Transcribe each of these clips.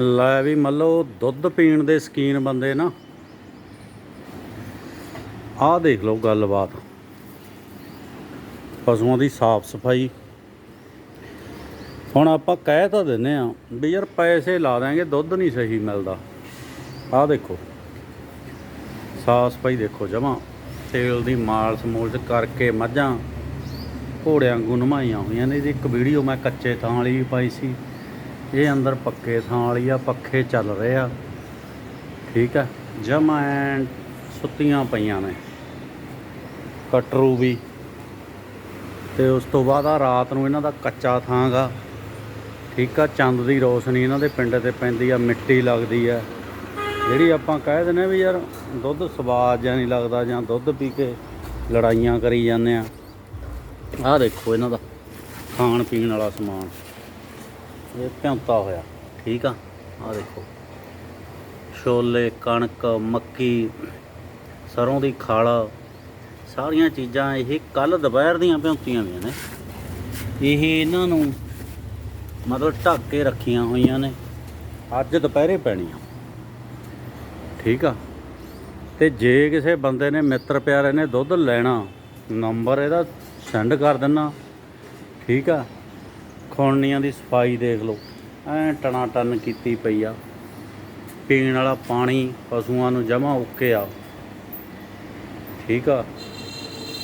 ਲੈ ਵੀ ਮੰਨ ਲਓ ਦੁੱਧ ਪੀਣ ਦੇ ਸਕੀਨ ਬੰਦੇ ਨਾ। ਆਹ ਦੇਖ ਲਓ ਗੱਲਬਾਤ। ਪਸ਼ੂਆਂ ਦੀ ਸਾਫ਼ ਸਫ਼ਾਈ। ਹੁਣ ਆਪਾਂ ਕਹਿ ਤਾਂ ਦਿੰਨੇ ਆ ਵੀ ਯਾਰ ਪੈਸੇ ਲਾ ਦਾਂਗੇ ਦੁੱਧ ਨਹੀਂ ਸਹੀ ਮਿਲਦਾ। ਆਹ ਦੇਖੋ। ਸਾਫ਼ ਸਫ਼ਾਈ ਦੇਖੋ ਜਮਾ। ਤੇਲ ਦੀ ਮਾਲਸ ਮੂਲਸ ਕਰਕੇ ਮੱਝਾਂ ਘੋੜਿਆਂ ਵਾਂਗੂ ਨਮਾਈਆਂ ਹੋਈਆਂ ਨੇ। ਇਹਦੀ ਇੱਕ ਵੀਡੀਓ ਮੈਂ ਕੱਚੇ ਥਾਂ ਵਾਲੀ ਵੀ ਪਾਈ ਸੀ। ਇਹ ਅੰਦਰ ਪੱਕੇ ਥਾਂ ਵਾਲੀ ਆ, ਪੱਖੇ ਚੱਲ ਰਹੇ ਆ। ਠੀਕ ਆ, ਜਮਾ ਸੁੱਤੀਆਂ ਪਈਆਂ ਨੇ। ਕਟਰੂ ਵੀ। ਤੇ ਉਸ ਤੋਂ ਬਾਅਦ ਆ ਰਾਤ ਨੂੰ ਇਹਨਾਂ ਦਾ ਕੱਚਾ ਥਾਂ ਗਾ। ਠੀਕ ਆ, ਚੰਦ ਦੀ ਰੋਸ਼ਨੀ ਇਹਨਾਂ ਦੇ ਪਿੰਡ ਤੇ ਪੈਂਦੀ ਆ, ਮਿੱਟੀ ਲੱਗਦੀ ਆ। ਜਿਹੜੀ ਆਪਾਂ ਕਹਿ ਦਿੰਦੇ ਵੀ ਯਾਰ ਦੁੱਧ ਸਵਾਦ ਜਾਂ ਨਹੀਂ ਲੱਗਦਾ ਜਾਂ ਦੁੱਧ ਪੀ ਕੇ ਲੜਾਈਆਂ ਕਰੀ ਜਾਂਦੇ ਆ। ਆਹ ਦੇਖੋ ਇਹਨਾਂ ਦਾ ਖਾਣ ਪੀਣ ਵਾਲਾ ਸਮਾਨ। ਇਹ ਭਿਉਂਤਾ ਹੋਇਆ। ਠੀਕ ਆ? ਆਹ ਦੇਖੋ। ਛੋਲੇ, ਕਣਕ, ਮੱਕੀ, ਸਰੋਂ ਦੀ ਖਾਲ, ਸਾਰੀਆਂ ਚੀਜ਼ਾਂ ਇਹ ਕੱਲ ਦੁਪਹਿਰ ਦੀਆਂ ਭਿਉਂਤੀਆਂ ਹੋਈਆਂ ਨੇ। ਇਹ ਇਹਨਾਂ ਨੂੰ ਮਤਲਬ ਢੱਕ ਕੇ ਰੱਖੀਆਂ ਹੋਈਆਂ ਨੇ। ਅੱਜ ਦੁਪਹਿਰੇ ਪੈਣੀਆਂ। ਠੀਕ ਆ? ਤੇ ਜੇ ਕਿਸੇ ਬੰਦੇ ਨੇ ਮਿੱਤਰ ਪਿਆਰੇ ਨੇ ਦੁੱਧ ਲੈਣਾ, ਨੰਬਰ ਇਹਦਾ ਸੈਂਡ ਕਰ ਦੇਣਾ ਠੀਕ ਆ? ਖੋਣੀਆਂ ਦੀ ਸਫ਼ਾਈ ਦੇਖ ਲਓ। ਐ ਟਣਾ ਟਨ ਕੀਤੀ ਪਈ ਆ। ਪੀਣ ਵਾਲਾ ਪਾਣੀ ਪਸ਼ੂਆਂ ਨੂੰ ਜਮਾ ਓਕੇ ਆ। ਠੀਕ ਆ।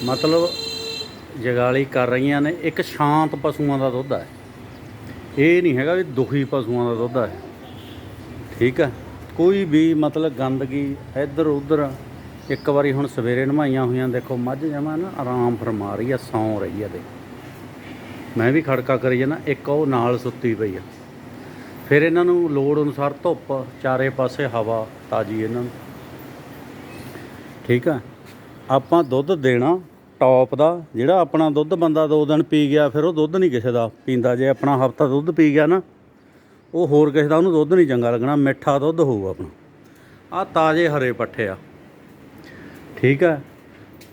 ਮਤਲਬ ਜਗਾਲੀ ਕਰ ਰਹੀਆਂ ਨੇ, ਇੱਕ ਸ਼ਾਂਤ ਪਸ਼ੂਆਂ ਦਾ ਦੁੱਧ ਹੈ ਇਹ ਨਹੀਂ ਹੈਗਾ ਵੀ ਦੁਖੀ ਪਸ਼ੂਆਂ ਦਾ ਦੁੱਧ ਹੈ ਠੀਕ ਆ। ਕੋਈ ਵੀ ਮਤਲਬ ਗੰਦਗੀ ਇੱਧਰ ਉੱਧਰ, ਇੱਕ ਵਾਰੀ ਹੁਣ ਸਵੇਰੇ ਨਵਾਈਆਂ ਹੋਈਆਂ ਦੇਖੋ, ਮੱਝ ਜਮਾ ਨਾ ਆਰਾਮ ਫਰਮਾ ਰਹੀ ਆ, ਸੌਂ ਰਹੀ ਆ ਦੇ ਮੈਂ ਵੀ ਖੜਕਾ ਕਰੀ ਜਾਣਾ ਇੱਕ ਉਹ ਨਾਲ ਸੁੱਤੀ ਪਈ ਆ। ਫਿਰ ਇਹਨਾਂ ਨੂੰ ਲੋੜ ਅਨੁਸਾਰ ਧੁੱਪ, ਚਾਰੇ ਪਾਸੇ ਹਵਾ, ਤਾਜੀ ਇਹਨਾਂ ਨੂੰ। ਠੀਕ ਆ? ਆਪਾਂ ਦੁੱਧ ਦੇਣਾ ਟੌਪ ਦਾ, ਜਿਹੜਾ ਆਪਣਾ ਦੁੱਧ ਬੰਦਾ ਦੋ ਦਿਨ ਪੀ ਗਿਆ, ਫਿਰ ਉਹ ਦੁੱਧ ਨਹੀਂ ਕਿਸੇ ਦਾ ਪੀਂਦਾ। ਜੇ ਆਪਣਾ ਹਫਤਾ ਦੁੱਧ ਪੀ ਗਿਆ ਨਾ, ਉਹ ਹੋਰ ਕਿਸੇ ਦਾ ਉਹਨੂੰ ਦੁੱਧ ਨਹੀਂ ਚੰਗਾ ਲੱਗਣਾ, ਮਿੱਠਾ ਦੁੱਧ ਹੋਊ ਆਪਣਾ। ਆ ਤਾਜ਼ੇ ਹਰੇ ਪੱਠੇ ਆ। ਠੀਕ ਆ?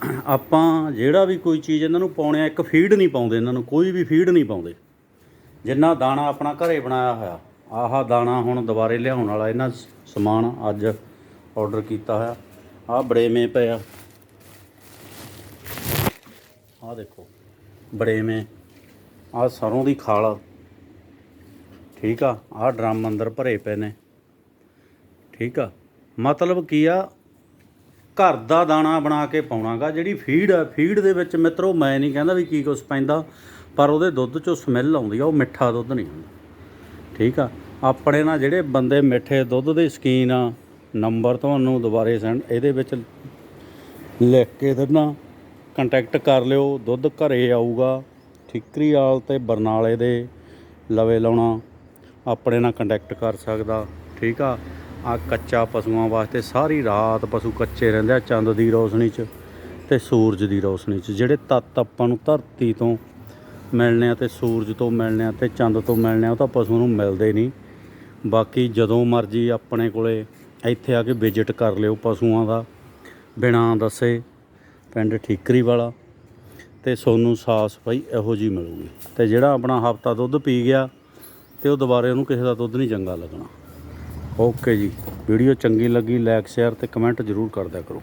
ਆਪਾਂ ਜਿਹੜਾ ਵੀ ਕੋਈ ਚੀਜ਼ ਇਹਨਾਂ ਨੂੰ ਪਾਉਣੇ ਆ, ਇੱਕ ਫੀਡ ਨਹੀਂ ਪਾਉਂਦੇ ਇਹਨਾਂ ਨੂੰ, ਕੋਈ ਵੀ ਫੀਡ ਨਹੀਂ ਪਾਉਂਦੇ। ਜਿੰਨਾ ਦਾਣਾ ਆਪਣਾ ਘਰੇ ਬਣਾਇਆ ਹੋਇਆ, ਆਹ ਦਾਣਾ ਹੁਣ ਦੁਬਾਰੇ ਲਿਆਉਣ ਵਾਲਾ, ਇਹਨਾਂ ਸਮਾਨ ਅੱਜ ਆਰਡਰ ਕੀਤਾ ਹੋਇਆ। ਆਹ ਬੜੇਵੇਂ ਪਿਆ ਆ। ਆਹ ਦੇਖੋ, ਬੜੇਵੇਂ। ਆਹ ਸਰੋਂ ਦੀ ਖਾਲ। ਠੀਕ ਆ, ਆਹ ਡਰਮ ਅੰਦਰ ਭਰੇ ਪਏ ਨੇ। ਠੀਕ ਆ, ਮਤਲਬ ਕੀ ਆ ਘਰ ਦਾ ਦਾਣਾ ਬਣਾ ਕੇ ਪਾਉਣਾਗਾ। ਜਿਹੜੀ ਫੀਡ ਆ, ਫੀਡ ਦੇ ਵਿੱਚ ਮਿੱਤਰੋ, ਮੈਂ ਨਹੀਂ ਕਹਿੰਦਾ ਵੀ ਕੀ ਕੁਛ ਪੈਂਦਾ, ਪਰ ਉਹਦੇ ਦੁੱਧ ਚੋਂ ਸਮੈਲ ਆਉਂਦੀ ਆ, ਉਹ ਮਿੱਠਾ ਦੁੱਧ ਨਹੀਂ ਹੁੰਦਾ। ਠੀਕ ਆ? ਆਪਣੇ ਨਾਲ ਜਿਹੜੇ ਬੰਦੇ ਮਿੱਠੇ ਦੁੱਧ ਦੇ ਸ਼ਕੀਨ ਆ, ਨੰਬਰ ਤੁਹਾਨੂੰ ਦੁਬਾਰੇ ਸੈਂਡ, ਇਹਦੇ ਵਿੱਚ ਲਿਖ ਕੇ ਦੇਣਾ ਕੰਟੈਕਟ ਕਰ ਲਿਓ, ਦੁੱਧ ਘਰੇ ਆਊਗਾ, ਠਿਕਰੀ ਵਾਲ ਤੇ ਬਰਨਾਲੇ ਦੇ ਲਵੇ ਲਾਉਣਾ, ਆਪਣੇ ਨਾਲ ਕੰਟੈਕਟ ਕਰ ਸਕਦਾ, ਠੀਕ ਆ? ਆ ਕੱਚਾ ਪਸ਼ੂਆਂ ਵਾਸਤੇ ਸਾਰੀ ਰਾਤ ਪਸ਼ੂ ਕੱਚੇ ਰਹਿੰਦੇ ਆ, ਚੰਦ ਦੀ ਰੋਸ਼ਨੀ 'ਚ ਤੇ ਸੂਰਜ ਦੀ ਰੋਸ਼ਨੀ 'ਚ। ਜਿਹੜੇ ਤੱਤ ਆਪਾਂ ਨੂੰ ਧਰਤੀ ਤੋਂ ਮਿਲਣੇ ਆ ਤੇ ਸੂਰਜ ਤੋਂ ਮਿਲਣੇ ਆ ਤੇ ਚੰਦ ਤੋਂ ਮਿਲਣੇ ਆ, ਉਹ ਤਾਂ ਪਸ਼ੂ ਨੂੰ ਮਿਲਦੇ ਨਹੀਂ। ਬਾਕੀ ਜਦੋਂ ਮਰਜ਼ੀ ਆਪਣੇ ਕੋਲੇ ਇੱਥੇ ਆ ਕੇ ਵਿਜ਼ਿਟ ਕਰ ਲਿਓ ਪਸ਼ੂਆਂ ਦਾ, ਬਿਨਾਂ ਦੱਸੇ ਪਿੰਡ ਠੀਕਰੀ ਵਾਲਾ ਤੇ ਸੋਨੂੰ ਸਾਫ਼ ਸਫ਼ਾਈ ਇਹੋ ਜੀ ਮਿਲੂਗੀ। ਤੇ ਜਿਹੜਾ ਆਪਣਾ ਹਫਤਾ ਦੁੱਧ ਪੀ ਗਿਆ ਤੇ ਉਹ ਦੁਬਾਰੇ ਉਹਨੂੰ ਕਿਸੇ ਦਾ ਦੁੱਧ ਨਹੀਂ ਚੰਗਾ ਲੱਗਣਾ। ਓਕੇ ਜੀ। ਵੀਡੀਓ ਚੰਗੀ ਲੱਗੀ ਲਾਈਕ ਸ਼ੇਅਰ ਤੇ ਕਮੈਂਟ ਜ਼ਰੂਰ ਕਰ ਕਰੋ।